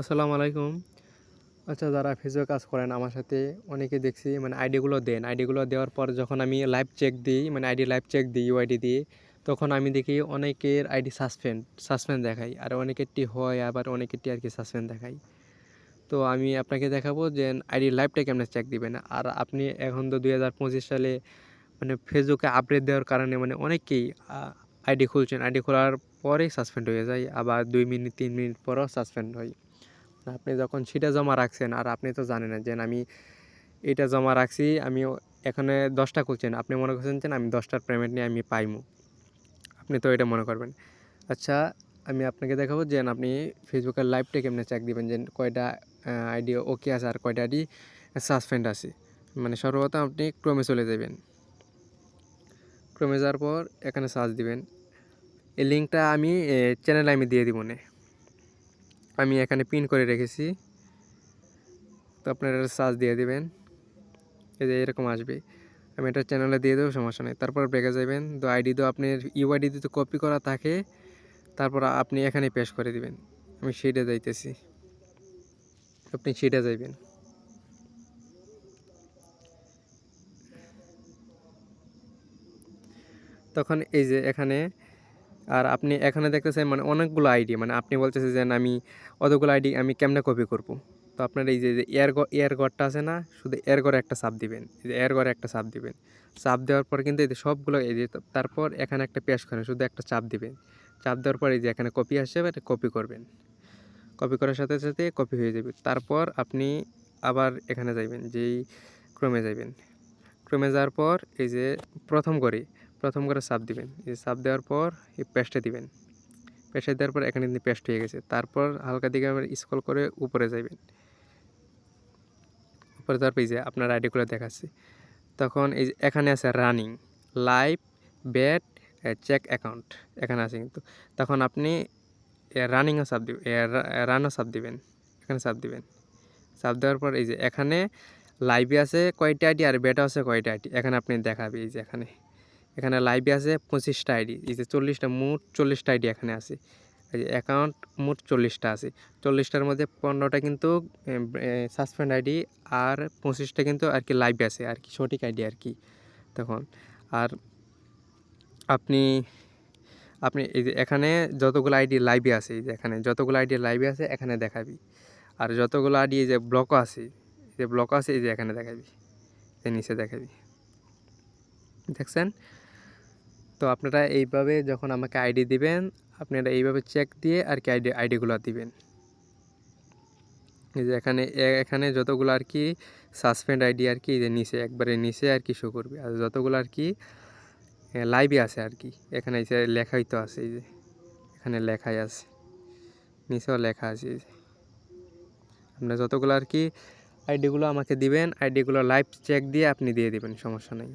আসসালামু আলাইকুম। আচ্ছা যারা ফেসবুক কাজ করেন, আমার সাথে অনেকে দেখছি মানে আইডিগুলো দেন। আইডিগুলো দেওয়ার পর যখন আমি লাইভ চেক দিই মানে আইডি লাইভ চেক দিই ইউআইডি দিয়ে, তখন আমি দেখি অনেকের আইডি সাসপেন্ড সাসপেন্ড দেখাই। আর অনেকেরটি হয়, আবার অনেকেরটি আর কি সাসপেন্ড দেখাই। তো আমি আপনাকে দেখাবো যে আইডি লাইভটা কেমন চেক দিবেন। আর আপনি এখন তো দুই হাজার পঁচিশ সালে মানে ফেসবুকে আপডেট দেওয়ার কারণে মানে অনেকেই আইডি খুলছেন। আইডি খোলার পরেই সাসপেন্ড হয়ে যায়, আবার দুই মিনিট, তিন মিনিট পরও সাসপেন্ড হয়। আপনি যখন সেটা জমা রাখছেন, আর আপনি তো জানেন যে আমি এটা জমা রাখছি, আমি এখানে দশটা খুলছেন, আপনি মনে করছেন যে আমি দশটার পেমেন্ট নিয়ে আমি পাইমু। আপনি তো এটা মনে করবেন। আচ্ছা আমি আপনাকে দেখাবো যে আপনি ফেসবুকের লাইভটা কেমনে চেক দিবেন, যে কয়টা আইডি ওকে আছে আর কয়টা আইডি সাসপেন্ড আছে। মানে সর্বপ্রথম আপনি ক্রমে চলে যাবেন। ক্রমে যাওয়ার পর এখানে সার্চ দিবেন। এই লিঙ্কটা আমি চ্যানেলে আমি দিয়ে দিব না। আমি এখানে পিন করে রেখেছি। তো আপনারা সার্চ দিয়ে দেবেন। এই যে এরকম আসবে। আমি এটা চ্যানেলে দিয়ে দেবো, সমস্যা নেই। তারপর ব্রেকে যাবেন। তো আইডি তো আপনার ইউআইডি তো কপি করা থাকে। তারপর আপনি এখানে পেশ করে দিবেন। আমি সেটা যাইতেছি। আপনি সেটা যাইবেন। তখন এই যে এখানে আর আপনি এখানে দেখতেছেন মানে অনেকগুলো আইডি মানে আপনি বলতেছেন যে আমি অতগুলো আইডি আমি কেমনে কপি করব? তো আপনার এই যে এয়ার এয়ার গড়টা আছে না, শুধু এয়ার গড়ে একটা সাপ দিবেন, এই যে এয়ার গড়ে একটা সাপ দিবেন। চাপ দেওয়ার পর কিন্তু এই যে সবগুলো, এই যে তারপর এখানে একটা পেশ করেন, শুধু একটা চাপ দিবেন। চাপ দেওয়ার পর এই যে এখানে কপি আসছে এটা কপি করবেন। কপি করার সাথে সাথে কপি হয়ে যাবে। তারপর আপনি আবার এখানে যাইবেন, যেই ক্রমে যাইবেন। ক্রমে যাওয়ার পর এই যে প্রথম করে প্রথম করে সাপ দিবেন। এই সাপ দেওয়ার পর এই পেস্টে দিবেন। পেস্টে দেওয়ার পর এখানে কিন্তু পেস্ট হয়ে গেছে। তারপর হালকা দিকে আবার স্ক্রল করে উপরে যাবেন উপরে যাওয়ার পেজে আপনার আইডিগুলো দেখাচ্ছি। তখন এই এখানে আছে running live bat check account এখানে আছে কিন্তু। তখন আপনি রানিংও সাপ দিবেন রানও সাপ দিবেন। এখানে সাপ দিবেন। সাপ দেওয়ার পর এই যে এখানে লাইভে আছে কয়টা আইডি আর ব্যাটও আছে কয়টা আইডি এখানে আপনি দেখাবে এই যে এখানে। এখানে লাইভে আছে পঁচিশটা আইডি এই যে চল্লিশটা, মোট চল্লিশটা আইডি এখানে আছে। এই যে অ্যাকাউন্ট মোট চল্লিশটা আছে। চল্লিশটার মধ্যে পনেরোটা কিন্তু সাসপেন্ড আইডি আর পঁচিশটা কিন্তু আর কি লাইভে আছে, আর কি সঠিক আইডি আর কি। তখন, আর আপনি আপনি এই যে এখানে যতগুলো আইডি লাইভে আছে, এই যে এখানে যতগুলো আইডি লাইভে আছে, এখানে দেখাবি। আর যতগুলো আইডি এই যে ব্লকও আছে যে ব্লকও আছে, এই যে এখানে দেখাবি। এই নিচে দেখাবি। দেখছেন? তো আপনারা এইভাবে যখন আমাকে আইডি দিবেন, আপনারা এইভাবে চেক দিয়ে আর কি আইডি, আইডিগুলো দিবেন। এই যে এখানে এখানে যতগুলো আর কি সাসপেন্ড আইডি আর কি যে নিচে, একবারে নিচে আর কি শো করবে। আর যতগুলো আর কি লাইভে আছে আর কি। এখানে এই যে লেখাই তো আছে এই যে। এখানে লেখাই আছে। নিচেও লেখা আছে এই যে। আপনার যতগুলো আর কি আইডিগুলো আমাকে দিবেন, আইডিগুলো লাইভ চেক দিয়ে আপনি দিয়ে দিবেন, সমস্যা নেই।